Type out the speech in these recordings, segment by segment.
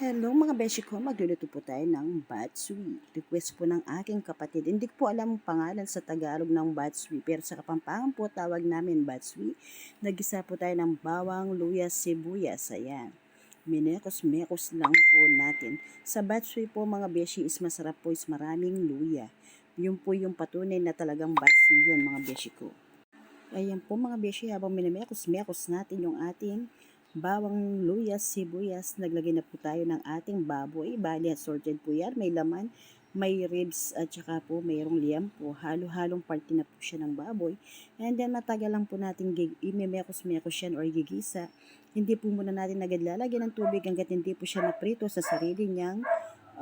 Hello mga beshi ko, magluluto po tayo ng batsui. Request po ng aking kapatid. Hindi po alam ang pangalan sa Tagalog ng batsui, pero sa Kapampangan po tawag namin batsui. Nagisa po tayo ng bawang, luya, sibuyas. Ayan. Minekos-mekos lang po natin. Sa batsui po mga beshi is masarap po is maraming luya. Yun po yung patunay na talagang batsui yun mga beshi ko. Ayan po mga beshi, habang minamekos-mekos natin yung ating bawang luyas, sibuyas, naglagay na po tayo ng ating baboy. Bali, assorted po yan. May laman, may ribs at saka po mayroong liam po. Halo-halong party na po siya ng baboy. And then matagal lang po natin imemekos-mekos yan or gigisa. Hindi po muna natin agad lalagyan ng tubig hanggat hindi po siya naprito sa sarili niyang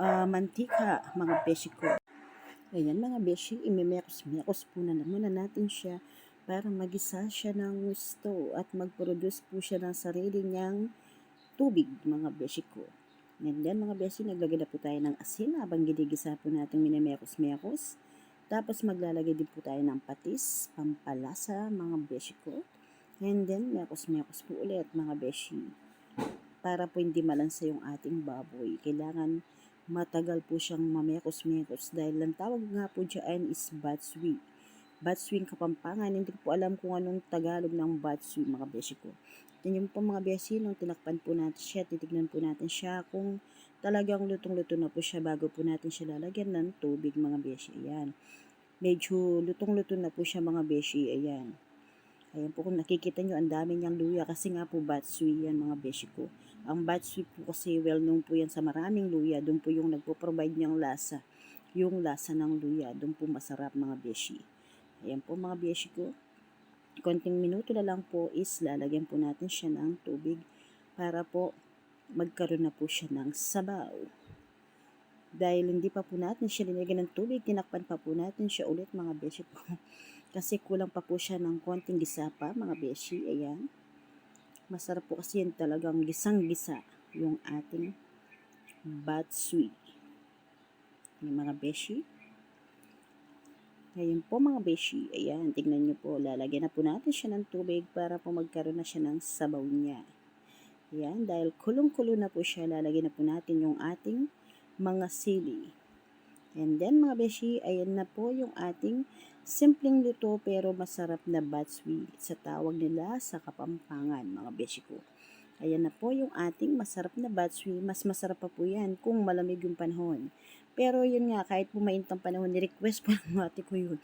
ah, mantika, mga beshi ko. Ayan mga beshi, imemekos-mekos po na muna natin siya para magisa siya ng gusto at mag-produce po siya ng sarili niyang tubig, mga beshi ko. And then, mga beshi, naglagay na po tayo ng asin habang ginigisa po natin minamekos-mekos. Tapos, maglalagay din po tayo ng patis, pampalasa, mga beshi ko. And then, mekos-mekos po ulit, mga beshi. Para po hindi malansa yung ating baboy. Kailangan matagal po siyang mamekos-mekos dahil ang tawag nga po dyan is batsui. Batswing Kapampangan. Hindi ko po alam kung anong Tagalog ng batswi, mga beshi ko. Yan po mga beshi, nung tinakpan po natin siya, titignan po natin siya kung talagang lutong-luto na po siya bago po natin siya lalagyan ng tubig, mga beshi. Ayan. Medyo lutong-luto na po siya, mga beshi. Ayan. Ayan po, kung nakikita nyo, ang dami niyang luya kasi nga po batsui yan, mga beshi ko. Ang batsui po kasi well known po yan sa maraming luya. Doon po yung nagpo-provide niyang lasa. Yung lasa ng luya. Doon po masarap, mga beshi. Ayan po mga beshi ko. Konting minuto na lang po is lalagyan po natin siya ng tubig para po magkaroon na po siya ng sabaw. Dahil hindi pa po natin siya linagyan ng tubig, tinakpan pa po natin siya ulit mga beshi po. kasi kulang pa po siya ng konting gisa pa mga beshi. Ayan. Masarap po kasi yan talagang gisang-gisa yung ating batsui. Yung mga beshi. Ngayon po mga beshi, ayan, tignan nyo po, lalagyan na po natin siya ng tubig para po magkaroon na siya ng sabaw niya. Ayan, dahil kulong-kulo na po siya, lalagyan na po natin yung ating mga sili. And then mga beshi, ayan na po yung ating simpleng luto pero masarap na batswi sa tawag nila sa Kapampangan, mga beshi ko. Ayan na po yung ating masarap na batswi. Mas masarap pa po yan kung malamig yung panahon. Pero yun nga, kahit pumaint ang panahon, ni-request po ng ate ko yun.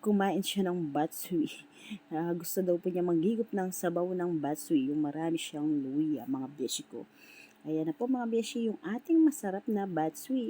Kumain siya ng batsui. Ah, gusto daw po niya maghigop ng sabaw ng batsui, yung marami siyang luya, mga beshi ko. Ayan na po mga beshi, yung ating masarap na batsui.